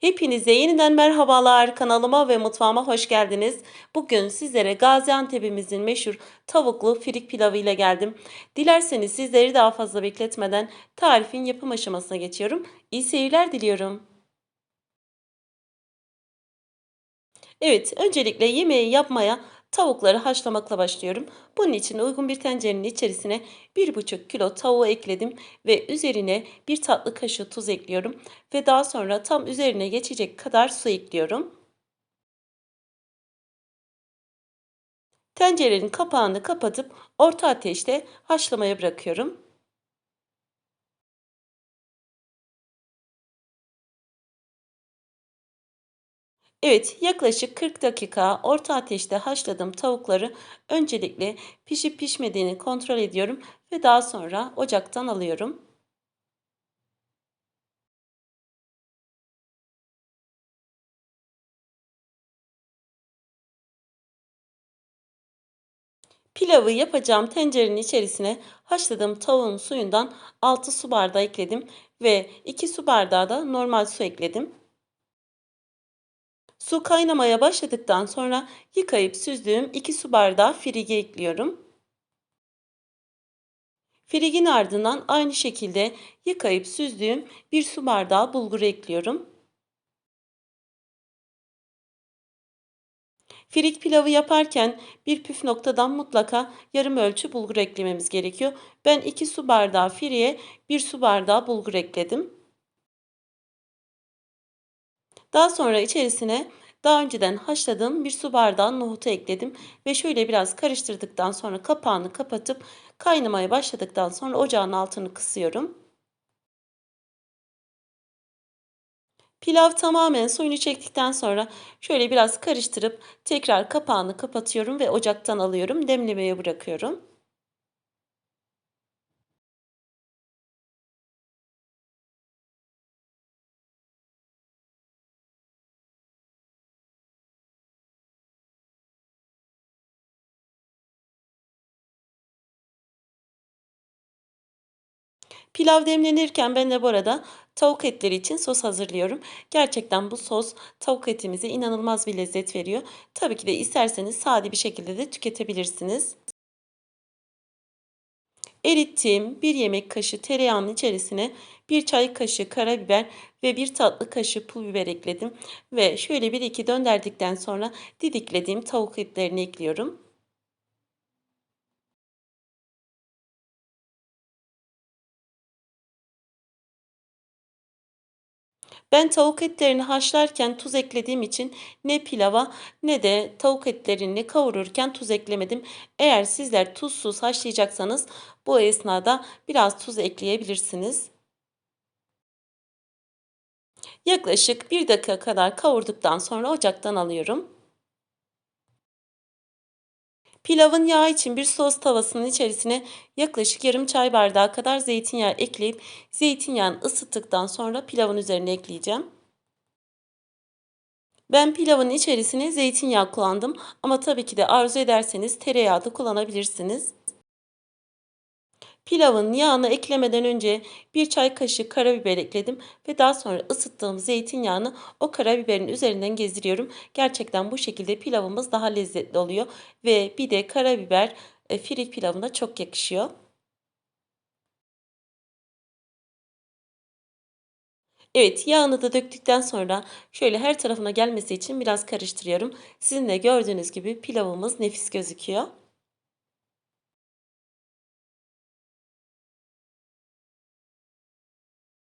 Hepinize yeniden merhabalar kanalıma ve mutfağıma hoş geldiniz. Bugün sizlere Gaziantep'imizin meşhur tavuklu firik pilavı ile geldim. Dilerseniz sizleri daha fazla bekletmeden tarifin yapım aşamasına geçiyorum. İyi seyirler diliyorum. Evet, öncelikle yemeği yapmaya tavukları haşlamakla başlıyorum. Bunun için uygun bir tencerenin içerisine 1,5 kilo tavuğu ekledim ve üzerine bir tatlı kaşığı tuz ekliyorum ve daha sonra tam üzerine geçecek kadar su ekliyorum. Tencerenin kapağını kapatıp orta ateşte haşlamaya bırakıyorum. Evet, yaklaşık 40 dakika orta ateşte haşladığım tavukları öncelikle pişip pişmediğini kontrol ediyorum ve daha sonra ocaktan alıyorum. Pilavı yapacağım tencerenin içerisine haşladığım tavuğun suyundan 6 su bardağı ekledim ve 2 su bardağı da normal su ekledim. Su kaynamaya başladıktan sonra yıkayıp süzdüğüm 2 su bardağı firigi ekliyorum. Firigin ardından aynı şekilde yıkayıp süzdüğüm 1 su bardağı bulgur ekliyorum. Firik pilavı yaparken bir püf noktadan mutlaka yarım ölçü bulgur eklememiz gerekiyor. Ben 2 su bardağı firiye 1 su bardağı bulgur ekledim. Daha sonra içerisine daha önceden haşladığım bir su bardağı nohutu ekledim ve şöyle biraz karıştırdıktan sonra kapağını kapatıp kaynamaya başladıktan sonra ocağın altını kısıyorum. Pilav tamamen suyunu çektikten sonra şöyle biraz karıştırıp tekrar kapağını kapatıyorum ve ocaktan alıyorum. Demlemeye bırakıyorum. Pilav demlenirken ben de bu arada tavuk etleri için sos hazırlıyorum. Gerçekten bu sos tavuk etimize inanılmaz bir lezzet veriyor. Tabii ki de isterseniz sade bir şekilde de tüketebilirsiniz. Erittiğim bir yemek kaşığı tereyağının içerisine bir çay kaşığı karabiber ve bir tatlı kaşığı pul biber ekledim. Ve şöyle bir iki dönderdikten sonra didiklediğim tavuk etlerini ekliyorum. Ben tavuk etlerini haşlarken tuz eklediğim için ne pilava ne de tavuk etlerini kavururken tuz eklemedim. Eğer sizler tuzsuz haşlayacaksanız bu esnada biraz tuz ekleyebilirsiniz. Yaklaşık 1 dakika kadar kavurduktan sonra ocaktan alıyorum. Pilavın yağı için bir sos tavasının içerisine yaklaşık yarım çay bardağı kadar zeytinyağı ekleyip zeytinyağını ısıttıktan sonra pilavın üzerine ekleyeceğim. Ben pilavın içerisine zeytinyağı kullandım ama tabii ki de arzu ederseniz tereyağı da kullanabilirsiniz. Pilavın yağını eklemeden önce bir çay kaşığı karabiber ekledim ve daha sonra ısıttığım zeytinyağını o karabiberin üzerinden gezdiriyorum. Gerçekten bu şekilde pilavımız daha lezzetli oluyor ve bir de karabiber e, firik pilavına çok yakışıyor. Evet yağını da döktükten sonra şöyle her tarafına gelmesi için biraz karıştırıyorum. Sizin de gördüğünüz gibi pilavımız nefis gözüküyor.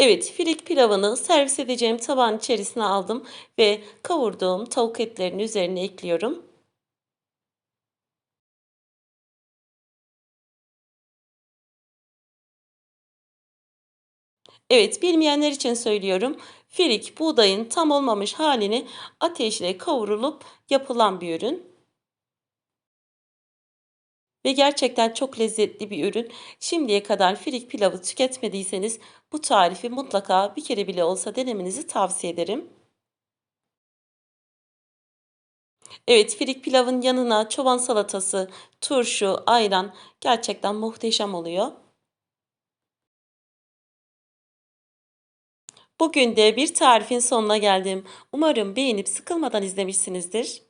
Evet, firik pilavını servis edeceğim tabağın içerisine aldım ve kavurduğum tavuk etlerinin üzerine ekliyorum. Evet, bilmeyenler için söylüyorum. Firik buğdayın tam olmamış halini ateşle kavurulup yapılan bir ürün. Ve gerçekten çok lezzetli bir ürün. Şimdiye kadar firik pilavı tüketmediyseniz bu tarifi mutlaka bir kere bile olsa denemenizi tavsiye ederim. Evet, firik pilavın yanına çoban salatası, turşu, ayran gerçekten muhteşem oluyor. Bugün de bir tarifin sonuna geldim. Umarım beğenip sıkılmadan izlemişsinizdir.